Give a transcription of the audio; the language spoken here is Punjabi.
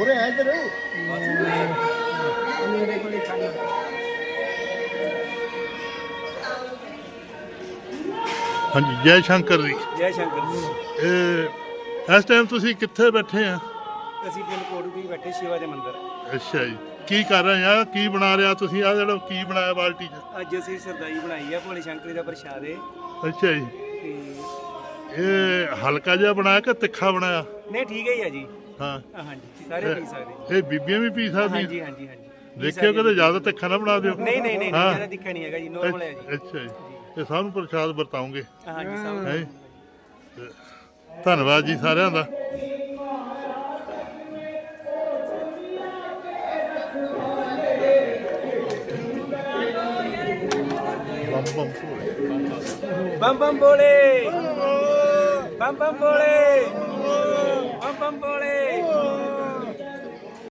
ਉਰੇ ਇੱਧਰ। ਹਾਂਜੀ ਜੈ ਸ਼ੰਕਰ ਜੀ। ਜੈ ਸ਼ੰਕਰ ਇਹ ਇਸ ਟਾਈਮ ਤੁਸੀਂ ਕਿੱਥੇ ਬੈਠੇ ਆ? ਅਸੀਂ ਪਿੰਡ ਕੋਟੂਕੀ ਬੈਠੇ ਸ਼ਿਵਾ ਦੇ ਮੰਦਿਰ। ਅੱਛਾ ਜੀ। ਕੀ ਕਰ ਰਹੇ ਆ? ਕੀ ਬਣਾ ਰਿਹਾ ਤੁਸੀਂ? ਆ ਜਿਹੜਾ ਕੀ ਬਣਾਇਆ ਬਾਲਟੀ 'ਚ? ਅੱਜ ਅਸੀਂ ਸਰਦਾਈ ਬਣਾਈ ਆ ਭੋਲੇ ਸ਼ੰਕਰ ਦਾ ਪ੍ਰਸ਼ਾਦ ਏ। ਅੱਛਾ ਜੀ। ਤੇ ਇਹ ਹਲਕਾ ਜਿਹਾ ਬਣਾਇਆ ਕਿ ਤਿੱਖਾ ਬਣਾਇਆ? ਨਹੀਂ ਠੀਕ ਹੈ ਹੀ ਆ ਜੀ। ਹਾਂ। ਹਾਂਜੀ ਸਾਰੇ ਪੀ ਸਕਦੇ ਇਹ ਬੀਬੀਆਂ ਵੀ ਪੀ ਸਕਦੀਆਂ? ਹਾਂਜੀ ਹਾਂਜੀ ਹਾਂਜੀ। ਦੇਖਿਓ ਕਿਤੇ ਜ਼ਿਆਦਾ ਤਿੱਖਾ ਨਾ ਬਣਾ ਦਿਓ। ਨਹੀਂ ਨਹੀਂ ਨਹੀਂ। ਜ਼ਿਆਦਾ ਦਿਖਿਆ ਨਹੀਂ ਹੈਗਾ ਜੀ ਨੋਰਮਲ ਹੈ ਜੀ। ਅੱਛਾ ਜੀ। ਇਹ ਸਭ ਨੂੰ ਪ੍ਰਸ਼ਾਦ ਵਰਤਾਉਂਗੇ। ਹਾਂਜੀ ਸਭ ਹੈ? ਧੰਨਵਾਦ ਜੀ ਸਾਰਿਆਂ ਦਾ। ਬੰਮ। ਬੰਮ ਬੰਮ ਬੋਲੇ। Pam Pam Pole!